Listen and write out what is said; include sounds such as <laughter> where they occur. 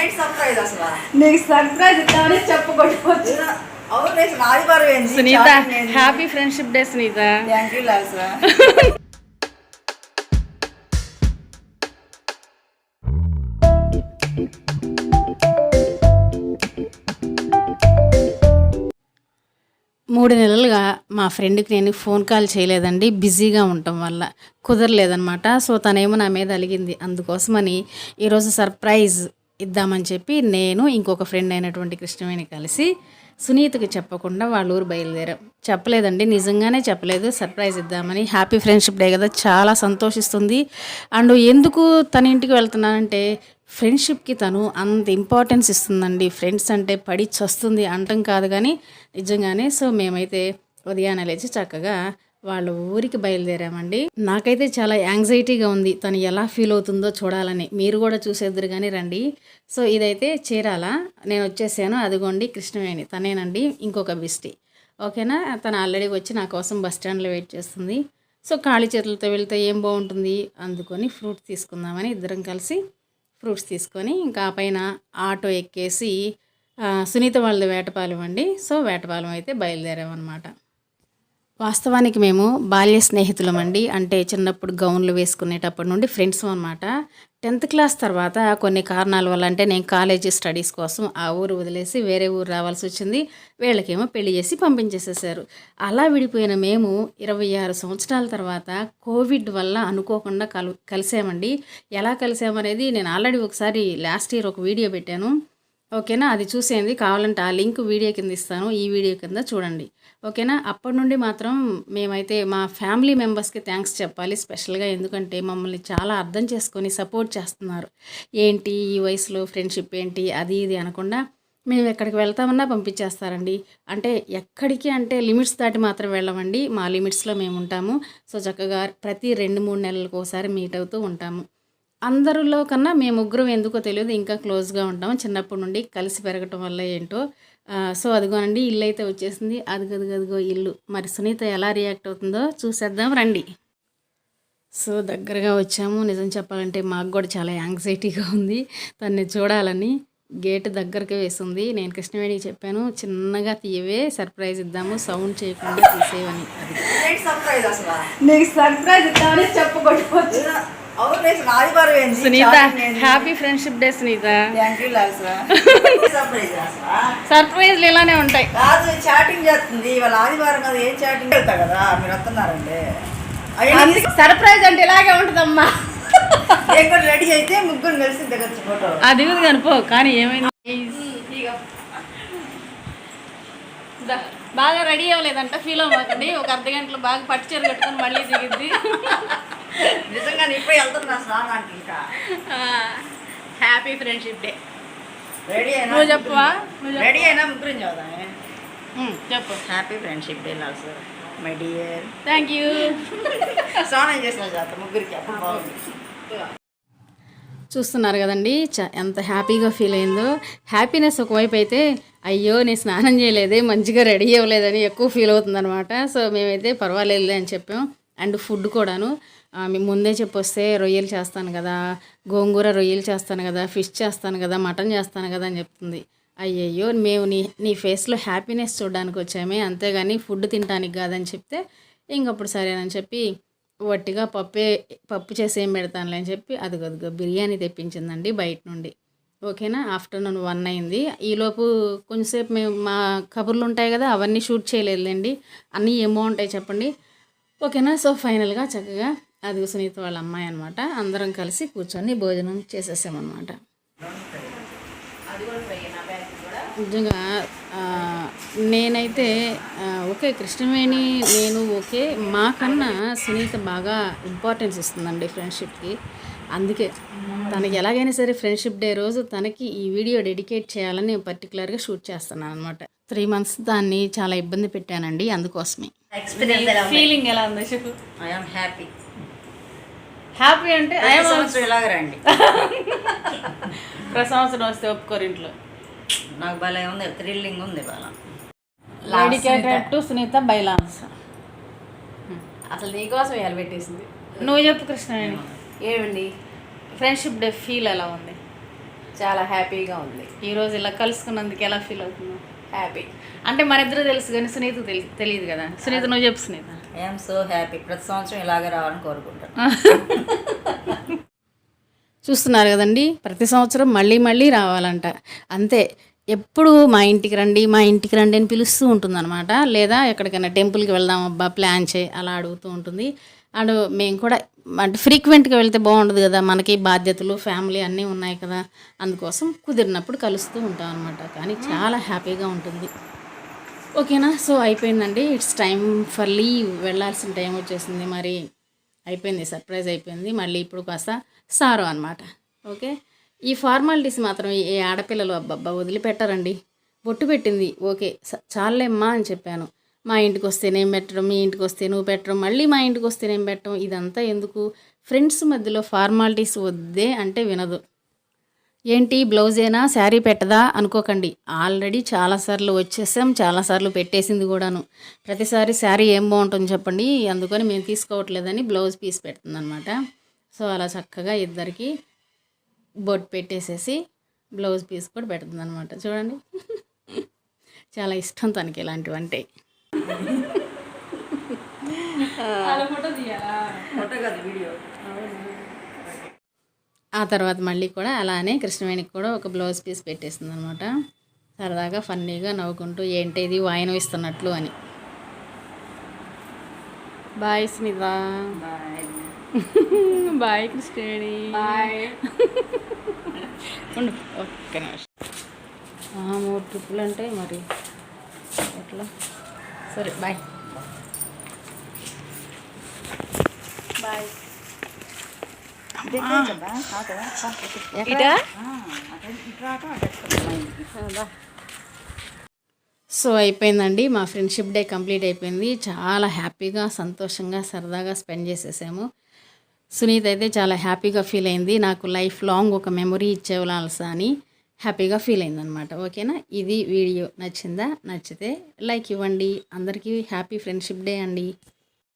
నీకు సర్ప్రైజ్ చెప్పుకోవచ్చు Sunitha happy friendship day Sunitha. Thank you లాల్సా మూడు నెలలుగా మా ఫ్రెండ్కి నేను ఫోన్ కాల్ చేయలేదండి బిజీగా ఉండటం వల్ల కుదరలేదనమాట సో తనేమో నా మీద అలిగింది. అందుకోసమని ఈరోజు సర్ప్రైజ్ ఇద్దామని చెప్పి నేను ఇంకొక ఫ్రెండ్ అయినటువంటి కృష్ణవేణి కలిసి సునీతకి చెప్పకుండా వాళ్ళ ఊరు బయలుదేరాం. చెప్పలేదండి నిజంగానే చెప్పలేదు. సర్ప్రైజ్ ఇద్దామని. హ్యాపీ ఫ్రెండ్షిప్ డే కదా చాలా సంతోషిస్తుంది. అండ్ ఎందుకు తన ఇంటికి వెళ్తున్నానంటే ఫ్రెండ్షిప్కి తను అంత ఇంపార్టెన్స్ ఇస్తుందండి. ఫ్రెండ్స్ అంటే పడి చస్తుంది అంటం కాదు కానీ నిజంగానే. సో మేమైతే ఉదయాన్నే లేచి చక్కగా వాళ్ళ ఊరికి బయలుదేరామండి. నాకైతే చాలా యాంగ్జైటీగా ఉంది తను ఎలా ఫీల్ అవుతుందో చూడాలని. మీరు కూడా చూసేద్దరు కానీ రండి. సో ఇదైతే చీరాల. నేను వచ్చేసాను. అదిగోండి కృష్ణవేణి. తనేనండి ఇంకొక బిస్టి. ఓకేనా? తను ఆల్రెడీ వచ్చి నా కోసం బస్ స్టాండ్లో వెయిట్ చేస్తుంది. సో ఖాళీ చేతులతో వెళ్తే ఏం బాగుంటుంది? అందుకొని ఫ్రూట్స్ తీసుకుందామని ఇద్దరం కలిసి ఫ్రూట్స్ తీసుకొని ఇంకా ఆ పైన ఆటో ఎక్కేసి సునీత వాళ్ళది వేటపాలెం అండి. సో వేటపాలెం అయితే బయలుదేరామన్నమాట. వాస్తవానికి మేము బాల్య స్నేహితులం అండి అంటే చిన్నప్పుడు గౌన్లు వేసుకునేటప్పటి నుండి ఫ్రెండ్స్ అనమాట టెన్త్ క్లాస్ తర్వాత కొన్ని కారణాల వల్ల అంటే నేను కాలేజీ స్టడీస్ కోసం ఆ ఊరు వదిలేసి వేరే ఊరు రావాల్సి వచ్చింది. వీళ్ళకేమో పెళ్ళి చేసి పంపించేసేసారు. అలా విడిపోయిన మేము ఇరవై ఆరు సంవత్సరాల తర్వాత కోవిడ్ వల్ల అనుకోకుండా కలు కలిసామండి. ఎలా కలిసామనేది నేను ఆల్రెడీ ఒకసారి లాస్ట్ ఇయర్ ఒక వీడియో పెట్టాను. ఓకేనా? అది చూసేయండి. కావాలంటే ఆ లింక్ వీడియో కింద ఇస్తాను. ఈ వీడియో కింద చూడండి. ఓకేనా? అప్పటి నుండి మాత్రం మేమైతే మా ఫ్యామిలీ మెంబర్స్కి థ్యాంక్స్ చెప్పాలి స్పెషల్గా. ఎందుకంటే మమ్మల్ని చాలా అర్థం చేసుకొని సపోర్ట్ చేస్తున్నారు. ఏంటి ఈ వయసులో ఫ్రెండ్షిప్ ఏంటి? అది ఇది అనకుండా మేము ఎక్కడికి వెళ్తామన్నా పంపించేస్తారండి. అంటే ఎక్కడికి అంటే లిమిట్స్ దాటి మాత్రం వెళ్ళమండి. మా లిమిట్స్లో మేము ఉంటాము. సో చక్కగా ప్రతి రెండు మూడు నెలలకు ఒకసారి మీట్ అవుతూ ఉంటాము. అందరిలో కన్నా మేము ముగ్గురం ఎందుకో తెలియదు. ఇంకా క్లోజ్గా ఉంటాము. చిన్నప్పటి నుండి కలిసి పెరగటం వల్ల ఏంటో సో అదిగోనండి ఇల్లు అయితే వచ్చేసింది. అదిగదిగదిగో ఇల్లు. మరి సునీత ఎలా రియాక్ట్ అవుతుందో చూసేద్దాం రండి. సో దగ్గరగా వచ్చాము. నిజం చెప్పాలంటే మాకు కూడా చాలా యాంగ్జైటీగా ఉంది. తన్ని చూడాలని గేట్ దగ్గరికి వేసింది. నేను కృష్ణవేణికి చెప్పాను చిన్నగా తీయవే సర్ప్రైజ్ ఇద్దాము సౌండ్ చేయకుండా తీసేవని నీకు surprise Sunitha happy friendship day Sunitha. సర్ప్రైజ్లు <laughs> ఇలానే ఉంటాయి. కాదు చాటింగ్ చేస్తుంది. ఇవాళ ఆదివారం కదా ఏం చాటింగ్ వెళ్తా కదా? మీరు వస్తున్నారండి. సర్ప్రైజ్ అంటే ఇలాగే ఉంటుందమ్మా. రెడీ అయితే ముగ్గురు కలిసి దిగచ్చు ఫోటో అది కూడా కనుపో కానీ ఏమైంది? బాగా రెడీ అవ్వలేదంట ఫీల్ అవ్వకండి. ఒక అర్ధ గంటలో బాగా పట్టు చీర కట్టుకొని మళ్ళీ దిగిద్ది. నిజంగా ఇప్పుడు వెళ్తున్నా స్నానానికి ఇంకా. Happy friendship day. రెడీ అయినా నువ్వు చెప్పవా. రెడీ అయినా ముగ్గురు చెప్పు. Happy friendship day my dear thank you స్నానం చేసిన చేత ముగ్గురికి అప్పుడు బాగుంది. చూస్తున్నారు కదండి చ ఎంత హ్యాపీగా ఫీల్ అయిందో. హ్యాపీనెస్ ఒకవైపు అయితే అయ్యో నేను స్నానం చేయలేదే మంచిగా రెడీ అవ్వలేదని ఎక్కువ ఫీల్ అవుతుందన్నమాట. సో మేమైతే పర్వాలేదులే అని చెప్పాం. అండ్ ఫుడ్ కూడాను. ముందే చెప్పొస్తే రొయ్యలు చేస్తాను కదా గోంగూర రొయ్యలు చేస్తాను కదా ఫిష్ చేస్తాను కదా మటన్ చేస్తాను కదా అని చెప్తుంది. అయ్యయ్యో మేము నీ నీ ఫేస్లో హ్యాపీనెస్ చూడడానికి వచ్చామే అంతేగాని ఫుడ్ తినడానికి కాదని చెప్తే ఇంకప్పుడు సరేనని చెప్పి వట్టిగా పప్పే పప్పు చేసి ఏం పెడతానులే అని చెప్పి అదిగదిగో బిర్యానీ తెప్పించిందండి బయట నుండి. ఓకేనా? ఆఫ్టర్నూన్ వన్ అయింది. ఈలోపు కొంచెంసేపు మేము మా కబుర్లు ఉంటాయి కదా అవన్నీ షూట్ చేయలేదులేండి. అన్నీ ఏమో ఉంటాయి చెప్పండి. ఓకేనా? సో ఫైనల్గా చక్కగా అది సునీత వాళ్ళ అమ్మాయి అనమాట అందరం కలిసి కూర్చొని భోజనం చేసేసామన్నమాట. నిజంగా నేనైతే ఓకే కృష్ణవేణి నేను ఓకే. మాకన్నా సునీత బాగా ఇంపార్టెన్స్ ఇస్తుందండి ఫ్రెండ్షిప్కి అందుకే తనకి ఎలాగైనా సరే ఫ్రెండ్షిప్ డే రోజు తనకి ఈ వీడియో డెడికేట్ చేయాలని నేను పర్టికులర్గా షూట్ చేస్తున్నాను అనమాట త్రీ మంత్స్ దాన్ని చాలా ఇబ్బంది పెట్టానండి అందుకోసమే. ఫీలింగ్ ఎలా ఉందో? హ్యాపీ హ్యాపీ అంటే ఇలాగ రండి. ప్రతి సంవత్సరం వస్తే ఒప్పుకోరు ఇంట్లో. నాకు భలే ఉంది థ్రిల్లింగ్ ఉంది బాల. డెడికేటెడ్ టు సునీత బైలాన్స్. అసలు నీకోసం ఇవాళ పెట్టేసింది. నువ్వు చెప్పు కృష్ణ ఏమండి? ఫ్రెండ్షిప్ డే ఫీల్ ఎలా ఉంది? చాలా హ్యాపీగా ఉంది. ఈరోజు ఇలా కలుసుకున్నందుకు ఎలా ఫీల్ అవుతున్నావు హ్యాపీ. అంటే మన ఇద్దరు తెలుసు కానీ సునీతకు తెలి తెలియదు కదా. సునీత నువ్వు చెప్పు సునీత. ఐఎమ్ సో హ్యాపీ ప్రతి సంవత్సరం ఇలాగే రావాలని కోరుకుంటాను. <laughs> చూస్తున్నారు కదండి ప్రతి సంవత్సరం మళ్ళీ మళ్ళీ రావాలంట. అంతే ఎప్పుడు మా ఇంటికి రండి మా ఇంటికి రండి అని పిలుస్తూ ఉంటుందన్నమాట. లేదా ఎక్కడికైనా టెంపుల్కి వెళ్దాం అబ్బా ప్లాన్ చేయి అలా అడుగుతూ ఉంటుంది. అండ్ మేము కూడా అంటే ఫ్రీక్వెంట్గా వెళ్తే బాగుండదు కదా. మనకి బాధ్యతలు ఫ్యామిలీ అన్నీ ఉన్నాయి కదా. అందుకోసం కుదిరినప్పుడు కలుస్తూ ఉంటాం అనమాట కానీ చాలా హ్యాపీగా ఉంటుంది. ఓకేనా? సో అయిపోయిందండి. ఇట్స్ టైం ఫర్ లీవ్ వెళ్ళాల్సిన టైం వచ్చేసింది. మరి అయిపోయింది. సర్ప్రైజ్ అయిపోయింది. మళ్ళీ ఇప్పుడు కాస్త సారో అనమాట ఓకే? ఈ ఫార్మాలిటీస్ మాత్రం ఏ ఆడపిల్లలు అబ్బబ్బా వదిలిపెట్టారండి. బొట్టు పెట్టింది. ఓకే. చాలేమ్మా అని చెప్పాను. మా ఇంటికి వస్తేనేం పెట్టడం మీ ఇంటికి వస్తే నువ్వు పెట్టడం మళ్ళీ మా ఇంటికి వస్తేనేం పెట్టడం ఇదంతా ఎందుకు? ఫ్రెండ్స్ మధ్యలో ఫార్మాలిటీస్ వద్దే అంటే వినదు. ఏంటి? బ్లౌజేనా? శారీ పెట్టదా? అనుకోకండి. ఆల్రెడీ చాలాసార్లు వచ్చేసాం చాలాసార్లు పెట్టేసింది కూడాను. ప్రతిసారి శారీ ఏం బాగుంటుంది చెప్పండి? అందుకని మేము తీసుకోవట్లేదని బ్లౌజ్ పీస్ పెడుతుందనమాట సో అలా చక్కగా ఇద్దరికి బొట్ పెట్టేసేసి బ్లౌజ్ పీస్ కూడా పెడుతుంది అనమాట చూడండి. <laughs> చాలా ఇష్టం తనకి ఇలాంటివంటే. అంటే ఆ తర్వాత మళ్ళీ కూడా అలానే కృష్ణవేణికి కూడా ఒక బ్లౌజ్ పీస్ పెట్టేసింది అనమాట సరదాగా ఫన్నీగా నవ్వుకుంటూ ఏంటి ఇది వాయనం ఇస్తున్నట్లు అని. Bye Smitha. Bye Krishnaveni. Bye. ఉండు ఒక్క నిమిషం. ఆ, మూడు ట్రిప్పులు అంటే మరి ఎట్లా? సరే బాయ్ బాయ్ సో అయిపోయిందండి. మా ఫ్రెండ్షిప్ డే కంప్లీట్ అయిపోయింది. చాలా హ్యాపీగా సంతోషంగా సరదాగా స్పెండ్ చేసేసాము. సునీత్ అయితే చాలా హ్యాపీగా ఫీల్ అయింది. నాకు లైఫ్ లాంగ్ ఒక మెమొరీ ఇచ్చేవాల్సా అని. హ్యాపీగా ఫీల్ అయిందనమాట ఓకేనా? ఇది వీడియో నచ్చిందా? నచ్చితే లైక్ ఇవ్వండి. అందరికీ హ్యాపీ ఫ్రెండ్షిప్ డే అండి.